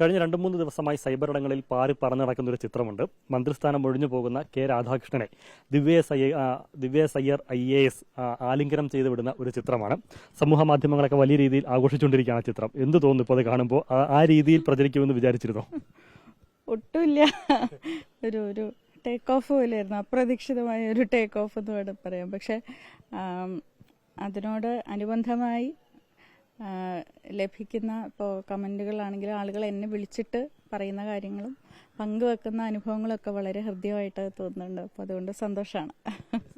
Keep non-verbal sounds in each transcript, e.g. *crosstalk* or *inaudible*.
കഴിഞ്ഞ രണ്ട് മൂന്ന് ദിവസമായി സൈബർ ഇടങ്ങളിൽ പാറി പറഞ്ഞു നടക്കുന്ന ഒരു ചിത്രമുണ്ട്. മന്ത്രിസ്ഥാനം ഒഴിഞ്ഞു പോകുന്ന കെ രാധാകൃഷ്ണനെ ദിവ്യ ഐ ആ, ദിവ്യ സയ്യർ അയ്യർ ഐ എ എസ് ആലിംഗനം ചെയ്തു വിടുന്ന ഒരു ചിത്രമാണ്. സമൂഹ മാധ്യമങ്ങളൊക്കെ വലിയ രീതിയിൽ ആഘോഷിച്ചുകൊണ്ടിരിക്കുകയാണ് ചിത്രം. എന്ത് തോന്നുന്നു ഇപ്പോൾ അത് കാണുമ്പോൾ ആ- രീതിയിൽ പ്രചരിക്കുമെന്ന് വിചാരിച്ചിരുന്നോ? ഒട്ടുമില്ല. ഒരു ഒരു ടേക്ക് ഓഫ് പോലെയായിരുന്നു. അപ്രതീക്ഷിതമായ ഒരു ടേക്ക് ഓഫ് എന്ന് വേണം പറയാം പക്ഷെ അതിനോട് അനുബന്ധമായി ലഭിക്കുന്ന ഇപ്പോൾ കമന്റുകളാണെങ്കിലും ആളുകൾ എന്നെ വിളിച്ചിട്ട് പറയുന്ന കാര്യങ്ങളും പങ്കുവെക്കുന്ന അനുഭവങ്ങളൊക്കെ വളരെ ഹൃദ്യമായിട്ട് തോന്നുന്നുണ്ട്. അപ്പോൾ അതുകൊണ്ട് സന്തോഷമാണ്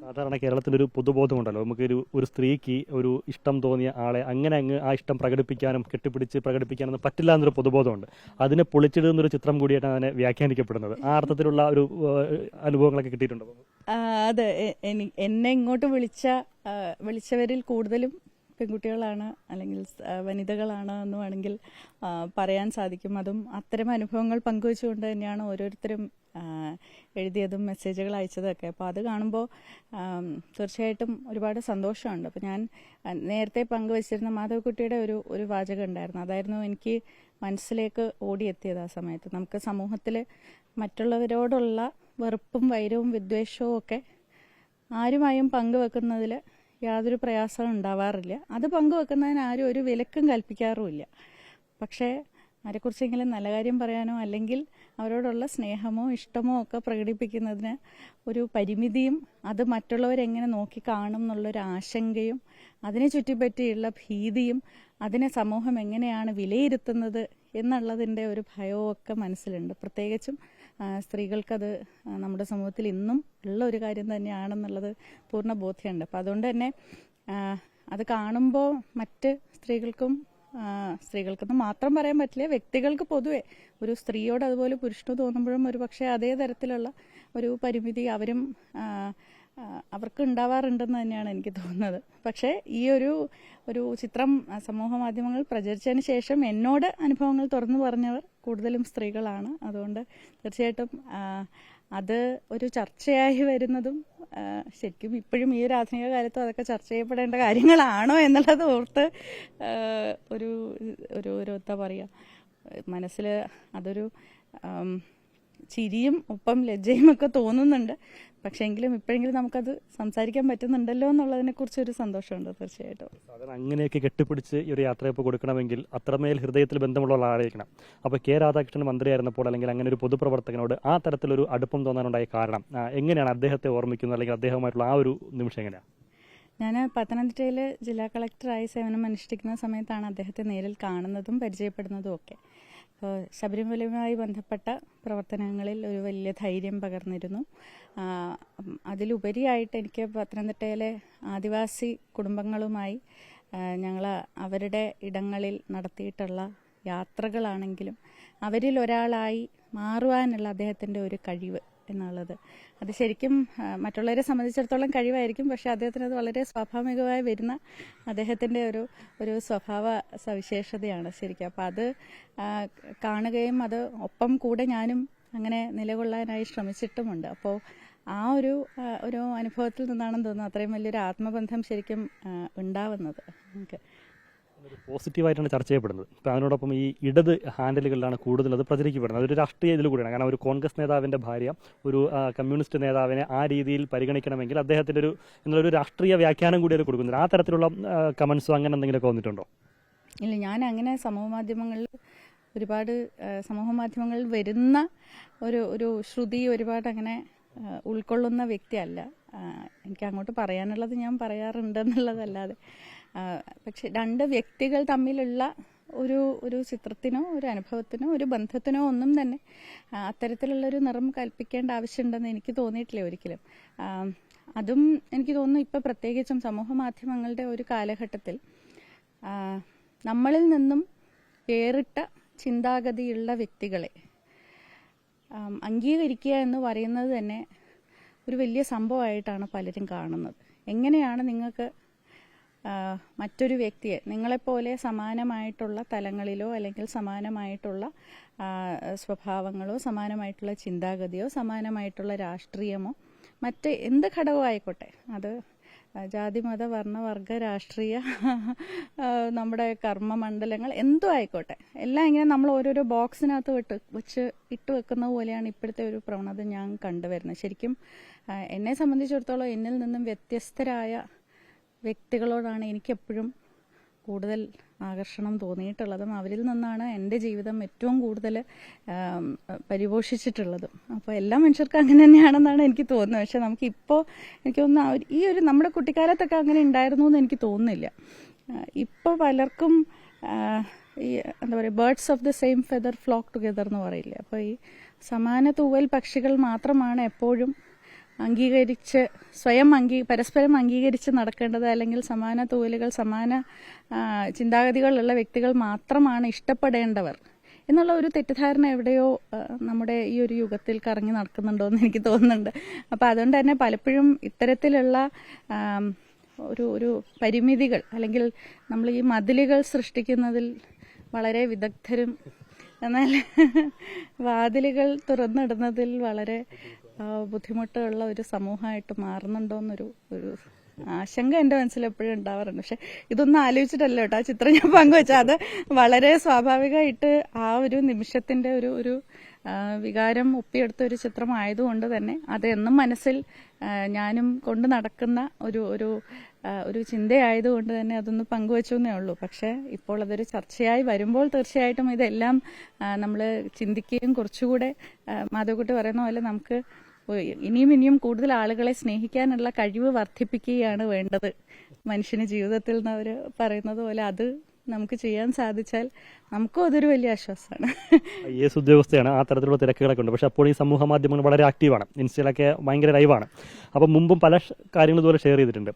സാധാരണ കേരളത്തിലൊരു പൊതുബോധമുണ്ടല്ലോ. നമുക്ക് ഒരു ഒരു സ്ത്രീക്ക് ഒരു ഇഷ്ടം തോന്നിയ ആളെ അങ്ങനെ അങ്ങ് ആ ഇഷ്ടം പ്രകടിപ്പിക്കാനും കെട്ടിപ്പിടിച്ച് പ്രകടിപ്പിക്കാനൊന്നും പറ്റില്ല എന്നൊരു പൊതുബോധമുണ്ട്. അതിനെ പൊളിച്ചിടുന്നൊരു ചിത്രം കൂടിയായിട്ടാണ് അതിനെ വ്യാഖ്യാനിക്കപ്പെടുന്നത്. ആ അർത്ഥത്തിലുള്ള ഒരു അനുഭവങ്ങളൊക്കെ കിട്ടിയിട്ടുണ്ടോ? അതെ. എന്നെ ഇങ്ങോട്ട് വിളിച്ച വിളിച്ചവരിൽ കൂടുതലും പെൺകുട്ടികളാണ് അല്ലെങ്കിൽ വനിതകളാണ് എന്ന് വേണമെങ്കിൽ പറയാൻ സാധിക്കും. അതും അത്തരം അനുഭവങ്ങൾ പങ്കുവെച്ചുകൊണ്ട് തന്നെയാണ് ഓരോരുത്തരും എഴുതിയതും മെസ്സേജുകൾ അയച്ചതൊക്കെ. അപ്പോൾ അത് കാണുമ്പോൾ തീർച്ചയായിട്ടും ഒരുപാട് സന്തോഷമുണ്ട്. അപ്പോൾ ഞാൻ നേരത്തെ പങ്കുവച്ചിരുന്ന മാധവക്കുട്ടിയുടെ ഒരു ഒരു വാചകം ഉണ്ടായിരുന്നു. അതായിരുന്നു എനിക്ക് മനസ്സിലേക്ക് ഓടിയെത്തിയത് ആ സമയത്ത്. നമുക്ക് സമൂഹത്തിൽ മറ്റുള്ളവരോടുള്ള വെറുപ്പും വൈരവും വിദ്വേഷവും ഒക്കെ ആരുമായും പങ്കുവെക്കുന്നതിൽ യാതൊരു പ്രയാസവും ഉണ്ടാവാറില്ല. അത് പങ്കുവെക്കുന്നതിന് ആരും ഒരു വിലക്കും കൽപ്പിക്കാറുമില്ല. പക്ഷേ ആരെക്കുറിച്ചെങ്കിലും നല്ല കാര്യം പറയാനോ അല്ലെങ്കിൽ അവരോടുള്ള സ്നേഹമോ ഇഷ്ടമോ ഒക്കെ പ്രകടിപ്പിക്കുന്നതിന് ഒരു പരിമിതിയും അത് മറ്റുള്ളവരെങ്ങനെ നോക്കി കാണും എന്നുള്ളൊരു ആശങ്കയും അതിനെ ചുറ്റിപ്പറ്റിയുള്ള ഭീതിയും അതിനെ സമൂഹം എങ്ങനെയാണ് വിലയിരുത്തുന്നത് എന്നുള്ളതിന്റെ ഒരു ഭയവും ഒക്കെ മനസ്സിലുണ്ട്. പ്രത്യേകിച്ചും സ്ത്രീകൾക്കത് നമ്മുടെ സമൂഹത്തിൽ ഇന്നും ഉള്ള ഒരു കാര്യം തന്നെയാണെന്നുള്ളത് പൂർണ ബോധ്യമുണ്ട്. അപ്പം അതുകൊണ്ട് തന്നെ അത് കാണുമ്പോൾ മറ്റ് സ്ത്രീകൾക്കും സ്ത്രീകൾക്കെന്ന് മാത്രം പറയാൻ പറ്റില്ല വ്യക്തികൾക്ക് പൊതുവെ ഒരു സ്ത്രീയോട് അതുപോലെ പുരുഷന് തോന്നുമ്പോഴും ഒരു പക്ഷേ അതേ തരത്തിലുള്ള ഒരു പരിമിതി അവരും അവർക്ക് ഉണ്ടാവാറുണ്ടെന്ന് തന്നെയാണ് എനിക്ക് തോന്നുന്നത്. പക്ഷേ ഈ ഒരു ഒരു ചിത്രം സമൂഹ മാധ്യമങ്ങൾ പ്രചരിച്ചതിന് ശേഷം എന്നോട് അനുഭവങ്ങൾ തുറന്നു പറഞ്ഞവർ കൂടുതലും സ്ത്രീകളാണ്. അതുകൊണ്ട് തീർച്ചയായിട്ടും അത് ഒരു ചർച്ചയായി വരുന്നതും ശരിക്കും ഇപ്പോഴും ഈ ഒരു ആധുനിക കാലത്തും അതൊക്കെ ചർച്ച ചെയ്യപ്പെടേണ്ട കാര്യങ്ങളാണോ എന്നുള്ളത് ഓർത്ത് ഒരു ഒരു എന്താ പറയുക മനസ്സിൽ അതൊരു ചിരിയും ഒപ്പം ലജ്ജയും ഒക്കെ തോന്നുന്നുണ്ട്. പക്ഷെ എങ്കിലും ഇപ്പോഴെങ്കിലും നമുക്കത് സംസാരിക്കാൻ പറ്റുന്നുണ്ടല്ലോ എന്നുള്ളതിനെ കുറിച്ച് ഒരു സന്തോഷമുണ്ട് തീർച്ചയായിട്ടും. അങ്ങനെയൊക്കെ കെട്ടിപ്പിടിച്ച് ഈ ഒരു യാത്രയപ്പ് കൊടുക്കണമെങ്കിൽ അത്രമേൽ ഹൃദയത്തിൽ ബന്ധമുള്ള ആളായിരിക്കണം അപ്പോൾ കെ രാധാകൃഷ്ണൻ മന്ത്രിയായിരുന്നപ്പോൾ അല്ലെങ്കിൽ അങ്ങനെ ഒരു പൊതുപ്രവർത്തകനോട് ആ തരത്തിലൊരു അടുപ്പം തോന്നാനുണ്ടായ കാരണം എങ്ങനെയാണ് അദ്ദേഹത്തെ ഓർമ്മിക്കുന്നത് അല്ലെങ്കിൽ അദ്ദേഹവുമായിട്ടുള്ള ആ ഒരു നിമിഷം എങ്ങനെയാണ്? ഞാൻ പത്തനംതിട്ടയിൽ ജില്ലാ കളക്ടറായി സേവനം അനുഷ്ഠിക്കുന്ന സമയത്താണ് അദ്ദേഹത്തെ നേരിൽ കാണുന്നതും പരിചയപ്പെടുന്നതും ഒക്കെ. അപ്പോൾ ശബരിമലയുമായി ബന്ധപ്പെട്ട പ്രവർത്തനങ്ങളിൽ ഒരു വലിയ ധൈര്യം പകർന്നിരുന്നു. അതിലുപരിയായിട്ട് എനിക്ക് പത്തനംതിട്ടയിലെ ആദിവാസി കുടുംബങ്ങളുമായി ഞങ്ങൾ അവരുടെ ഇടങ്ങളിൽ നടത്തിയിട്ടുള്ള യാത്രകളാണെങ്കിലും അവരിൽ ഒരാളായി മാറുവാനുള്ള അദ്ദേഹത്തിന്റെ ഒരു കഴിവ് എന്നുള്ളത്. അത് ശരിക്കും മറ്റുള്ളവരെ സംബന്ധിച്ചിടത്തോളം കഴിവായിരിക്കും പക്ഷെ അദ്ദേഹത്തിന് അത് വളരെ സ്വാഭാവികമായി വരുന്ന അദ്ദേഹത്തിന്റെ ഒരു ഒരു സ്വഭാവ സവിശേഷതയാണ് ശരിക്കും. അപ്പോൾ അത് കാണുകയും അത് ഒപ്പം കൂടെ ഞാനും അങ്ങനെ നിലകൊള്ളാനായി ശ്രമിച്ചിട്ടുമുണ്ട്. അപ്പോൾ ആ ഒരു ഒരു അനുഭവത്തിൽ നിന്നാണെന്ന് തോന്നുന്നു അത്രയും വലിയൊരു ആത്മബന്ധം ശരിക്കും ഉണ്ടാവുന്നത്. നമുക്ക് പോസിറ്റീവായിട്ടാണ് ചർച്ച ചെയ്യപ്പെടുന്നത്. ഇപ്പോൾ അതിനോടൊപ്പം ഈ ഇടത് ഹാൻഡലുകളിലാണ് കൂടുതൽ അത് പ്രചരിക്കപ്പെടുന്നത്. അതൊരു രാഷ്ട്രീയ ഇതിൽ കൂടിയാണ്. കാരണം ഒരു കോൺഗ്രസ് നേതാവിന്റെ ഭാര്യ ഒരു കമ്മ്യൂണിസ്റ്റ് നേതാവിനെ ആ രീതിയിൽ പരിഗണിക്കണമെങ്കിൽ അദ്ദേഹത്തിന്റെ ഒരു എന്നുള്ളൊരു രാഷ്ട്രീയ വ്യാഖ്യാനം കൂടി അത് കൊടുക്കുന്നുണ്ട്. ആ തരത്തിലുള്ള കമൻസോ അങ്ങനെ എന്തെങ്കിലുമൊക്കെ വന്നിട്ടുണ്ടോ? ഇല്ല ഞാൻ അങ്ങനെ സമൂഹ മാധ്യമങ്ങളിൽ ഒരുപാട് സമൂഹ മാധ്യമങ്ങളിൽ വരുന്ന ഒരു ഒരു ശ്രുതി ഒരുപാട് അങ്ങനെ ഉൾക്കൊള്ളുന്ന വ്യക്തിയല്ല. എനിക്ക് അങ്ങോട്ട് പറയാനുള്ളത് ഞാൻ പറയാറുണ്ടെന്നുള്ളതല്ലാതെ പക്ഷെ രണ്ട് വ്യക്തികൾ തമ്മിലുള്ള ഒരു ഒരു ചിത്രത്തിനോ ഒരു അനുഭവത്തിനോ ഒരു ബന്ധത്തിനോ ഒന്നും തന്നെ അത്തരത്തിലുള്ളൊരു നിറം കൽപ്പിക്കേണ്ട ആവശ്യമുണ്ടെന്ന് എനിക്ക് തോന്നിയിട്ടില്ല ഒരിക്കലും. അതും എനിക്ക് തോന്നുന്നു ഇപ്പം പ്രത്യേകിച്ചും സമൂഹ മാധ്യമങ്ങളുടെ ഒരു കാലഘട്ടത്തിൽ നമ്മളിൽ നിന്നും വേറിട്ട ചിന്താഗതിയുള്ള വ്യക്തികളെ അംഗീകരിക്കുക എന്ന് പറയുന്നത് തന്നെ ഒരു വലിയ സംഭവമായിട്ടാണ് പലരും കാണുന്നത്. എങ്ങനെയാണ് നിങ്ങൾക്ക് മറ്റൊരു വ്യക്തിയെ നിങ്ങളെപ്പോലെ സമാനമായിട്ടുള്ള തലങ്ങളിലോ അല്ലെങ്കിൽ സമാനമായിട്ടുള്ള സ്വഭാവങ്ങളോ സമാനമായിട്ടുള്ള ചിന്താഗതിയോ സമാനമായിട്ടുള്ള രാഷ്ട്രീയമോ മറ്റ് എന്ത് ഘടകവും ആയിക്കോട്ടെ. അത് ജാതി മത വർണ വർഗ രാഷ്ട്രീയ നമ്മുടെ നമ്മുടെ കർമ്മമണ്ഡലങ്ങൾ എന്തോ ആയിക്കോട്ടെ. എല്ലാം ഇങ്ങനെ നമ്മൾ ഓരോരോ ബോക്സിനകത്ത് വിട്ട് വെച്ച് ഇട്ട് വെക്കുന്ന പോലെയാണ് ഇപ്പോഴത്തെ ഒരു പ്രവണത ഞാൻ കണ്ടുവരുന്നത്. ശരിക്കും എന്നെ സംബന്ധിച്ചിടത്തോളം എന്നിൽ നിന്നും വ്യത്യസ്തരായ വ്യക്തികളോടാണ് എനിക്കെപ്പോഴും കൂടുതൽ ആകർഷണം തോന്നിയിട്ടുള്ളതും. അവരിൽ നിന്നാണ് എന്റെ ജീവിതം ഏറ്റവും കൂടുതൽ പരിപോഷിച്ചിട്ടുള്ളതും. അപ്പോൾ എല്ലാ മനുഷ്യർക്കും അങ്ങനെ തന്നെയാണെന്നാണ് എനിക്ക് തോന്നുന്നത്. പക്ഷെ നമുക്കിപ്പോൾ എനിക്ക് തോന്നുന്നു ഈ ഒരു നമ്മുടെ കുട്ടിക്കാലത്തൊക്കെ അങ്ങനെ ഉണ്ടായിരുന്നു എന്ന് എനിക്ക് തോന്നുന്നില്ല. ഇപ്പോൾ പലർക്കും ഈ എന്താ പറയുക birds of the same feather flock together എന്ന് പറയില്ലേ? അപ്പോൾ ഈ സമാന തൂവൽ പക്ഷികൾ മാത്രമാണ് എപ്പോഴും അംഗീകരിച്ച് സ്വയം അംഗീ പരസ്പരം അംഗീകരിച്ച് നടക്കേണ്ടത് അല്ലെങ്കിൽ സമാന തൊഴിലുകൾ സമാന ചിന്താഗതികളുള്ള വ്യക്തികൾ മാത്രമാണ് ഇഷ്ടപ്പെടേണ്ടവർ. എന്നുള്ള ഒരു തെറ്റിദ്ധാരണ എവിടെയോ നമ്മുടെ ഈ ഒരു യുഗത്തിൽ കറങ്ങി നടക്കുന്നുണ്ടോ എന്ന് എനിക്ക് തോന്നുന്നുണ്ട്. അപ്പോൾ അതുകൊണ്ട് തന്നെ പലപ്പോഴും ഇത്തരത്തിലുള്ള ഒരു ഒരു പരിമിതികൾ അല്ലെങ്കിൽ നമ്മൾ ഈ മതിലുകൾ സൃഷ്ടിക്കുന്നതിൽ വളരെ വിദഗ്ധരും എന്നാൽ വാതിലുകൾ തുറന്നിടുന്നതിൽ വളരെ ബുദ്ധിമുട്ടുള്ള ഒരു സമൂഹമായിട്ട് മാറുന്നുണ്ടോന്നൊരു ഒരു ആശങ്ക എന്റെ മനസ്സിൽ എപ്പോഴും ഉണ്ടാവാറുണ്ട്. പക്ഷെ ഇതൊന്നും ആലോചിച്ചിട്ടല്ല കേട്ടോ. ആ ചിത്രം ഞാൻ പങ്കുവെച്ച അത് വളരെ സ്വാഭാവികമായിട്ട് ആ ഒരു നിമിഷത്തിന്റെ ഒരു ഒരു വികാരം ഒപ്പിയെടുത്ത ഒരു ചിത്രമായതുകൊണ്ട് തന്നെ അതെന്നും മനസ്സിൽ ഞാനും കൊണ്ട് നടക്കുന്ന ഒരു ഒരു ഒരു ചിന്തയായതുകൊണ്ട് തന്നെ അതൊന്ന് പങ്കുവച്ചു എന്നേ ഉള്ളൂ. പക്ഷേ ഇപ്പോൾ അതൊരു ചർച്ചയായി വരുമ്പോൾ തീർച്ചയായിട്ടും ഇതെല്ലാം നമ്മൾ ചിന്തിക്കുകയും കുറച്ചുകൂടെ മാധവക്കുട്ടി പറയുന്ന പോലെ നമുക്ക് ഇനിയും ഇനിയും കൂടുതൽ ആളുകളെ സ്നേഹിക്കാനുള്ള കഴിവ് വർദ്ധിപ്പിക്കുകയാണ് വേണ്ടത്. മനുഷ്യന് ജീവിതത്തിൽ നിന്ന് അവർ പറയുന്നത് പോലെ അത് നമുക്ക് ചെയ്യാൻ സാധിച്ചാൽ നമുക്കും അതൊരു വലിയ ആശ്വാസമാണ്. ഐ എസ് ഉദ്യോഗസ്ഥയാണ്. ആ തരത്തിലുള്ള തിരക്കുകളൊക്കെ ഉണ്ട്. പക്ഷെ അപ്പോൾ ഈ സമൂഹ മാധ്യമങ്ങൾ വളരെ ആക്റ്റീവാണ് ഇൻസ്റ്റയിലൊക്കെ ഭയങ്കര ലൈവാണ് അപ്പം മുമ്പും പല കാര്യങ്ങൾ ഇതുപോലെ ഷെയർ ചെയ്തിട്ടുണ്ട്.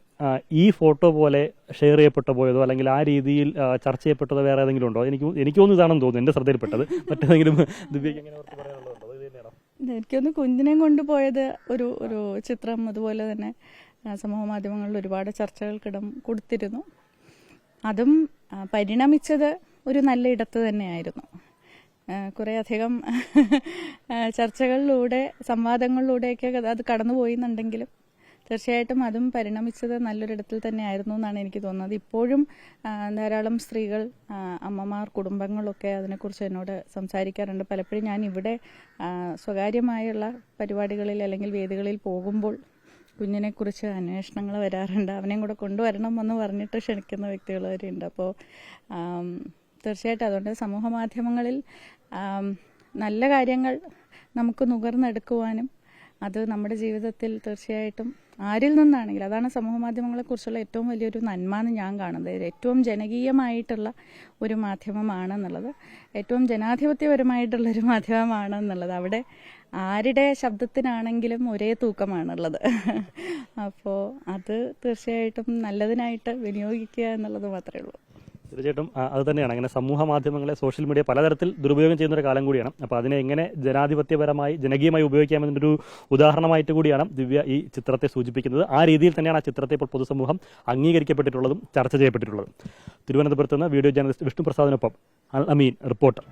ഈ ഫോട്ടോ പോലെ ഷെയർ ചെയ്യപ്പെട്ടു പോയതോ അല്ലെങ്കിൽ ആ രീതിയിൽ ചർച്ച ചെയ്യപ്പെട്ടതോ വേറെ ഏതെങ്കിലും ഉണ്ടോ? എനിക്ക് എനിക്ക് തോന്നുന്നു ഇതാണെന്ന് തോന്നുന്നു. എന്റെ ശ്രദ്ധയിൽപ്പെട്ടത്. മറ്റേതെങ്കിലും ദിവ്യയ്ക്ക് അങ്ങനെ ഓർത്ത് പറയാനുള്ളതുണ്ടോ അത് തന്നെയാണോ എനിക്കൊന്ന് കുഞ്ഞിനെയും കൊണ്ടുപോയത് ഒരു ഒരു ചിത്രം അതുപോലെ തന്നെ സമൂഹ മാധ്യമങ്ങളിൽ ഒരുപാട് ചർച്ചകൾക്കിടം കൊടുത്തിരുന്നു. അതും പരിണമിച്ചത് ഒരു നല്ല ഇടത്ത് തന്നെയായിരുന്നു. കുറേ ആ, ചർച്ചകളിലൂടെ സംവാദങ്ങളിലൂടെയൊക്കെ അത് കടന്നുപോയി എന്നുണ്ടെങ്കിലും തീർച്ചയായിട്ടും അതും പരിണമിച്ചത് നല്ലൊരിടത്തിൽ തന്നെയായിരുന്നു എന്നാണ് എനിക്ക് തോന്നുന്നത്. ഇപ്പോഴും ധാരാളം സ്ത്രീകൾ അമ്മമാർ കുടുംബങ്ങളൊക്കെ അതിനെക്കുറിച്ച് എന്നോട് സംസാരിക്കാറുണ്ട്. പലപ്പോഴും ഞാൻ ഇവിടെ സ്വകാര്യമായുള്ള പരിപാടികളിൽ അല്ലെങ്കിൽ വേദികളിൽ പോകുമ്പോൾ കുഞ്ഞിനെക്കുറിച്ച് അന്വേഷണങ്ങൾ വരാറുണ്ട്. അവനെയും കൂടെ കൊണ്ടുവരണം എന്ന് പറഞ്ഞിട്ട് ക്ഷണിക്കുന്ന വ്യക്തികൾ വരെയുണ്ട്. അപ്പോൾ തീർച്ചയായിട്ടും അതുകൊണ്ട് സമൂഹ മാധ്യമങ്ങളിൽ നല്ല കാര്യങ്ങൾ നമുക്ക് നുകർന്നെടുക്കുവാനും അത് നമ്മുടെ ജീവിതത്തിൽ തീർച്ചയായിട്ടും ആരിൽ നിന്നാണെങ്കിലും അതാണ് സമൂഹ മാധ്യമങ്ങളെക്കുറിച്ചുള്ള ഏറ്റവും വലിയൊരു നന്മ എന്ന് ഞാൻ കാണുന്നത്. ഏറ്റവും ജനകീയമായിട്ടുള്ള ഒരു മാധ്യമമാണെന്നുള്ളത്. ഏറ്റവും ജനാധിപത്യപരമായിട്ടുള്ള ഒരു *laughs* മാധ്യമമാണെന്നുള്ളത്. അവിടെ ആരുടെ ശബ്ദത്തിനാണെങ്കിലും ഒരേ തൂക്കമാണുള്ളത്. *laughs* അപ്പോൾ അത് തീർച്ചയായിട്ടും നല്ലതിനായിട്ട് വിനിയോഗിക്കുക എന്നുള്ളത് മാത്രമേ ഉള്ളൂ. തീർച്ചയായിട്ടും അത് തന്നെയാണ്. അങ്ങനെ സമൂഹ മാധ്യമങ്ങളെ സോഷ്യൽ മീഡിയ പലതരത്തിൽ ദുരുപയോഗം ചെയ്യുന്ന ഒരു കാലം കൂടിയാണ്. അപ്പോൾ അതിനെ എങ്ങനെ ജനാധിപത്യപരമായി ജനകീയമായി ഉപയോഗിക്കാമെന്നൊരു ഉദാഹരണമായിട്ട് കൂടിയാണ് ദിവ്യ ഈ ചിത്രത്തെ സൂചിപ്പിക്കുന്നത്. ആ രീതിയിൽ തന്നെയാണ് ആ ചിത്രത്തെ ഇപ്പോൾ പൊതുസമൂഹം അംഗീകരിക്കപ്പെട്ടിട്ടുള്ളതും ചർച്ച ചെയ്യപ്പെട്ടിട്ടുള്ളതും. തിരുവനന്തപുരത്ത് നിന്ന് വീഡിയോ ജേർണലിസ്റ്റ് വിഷ്ണു പ്രസാദിനൊപ്പം അൽ അമീൻ റിപ്പോർട്ടർ.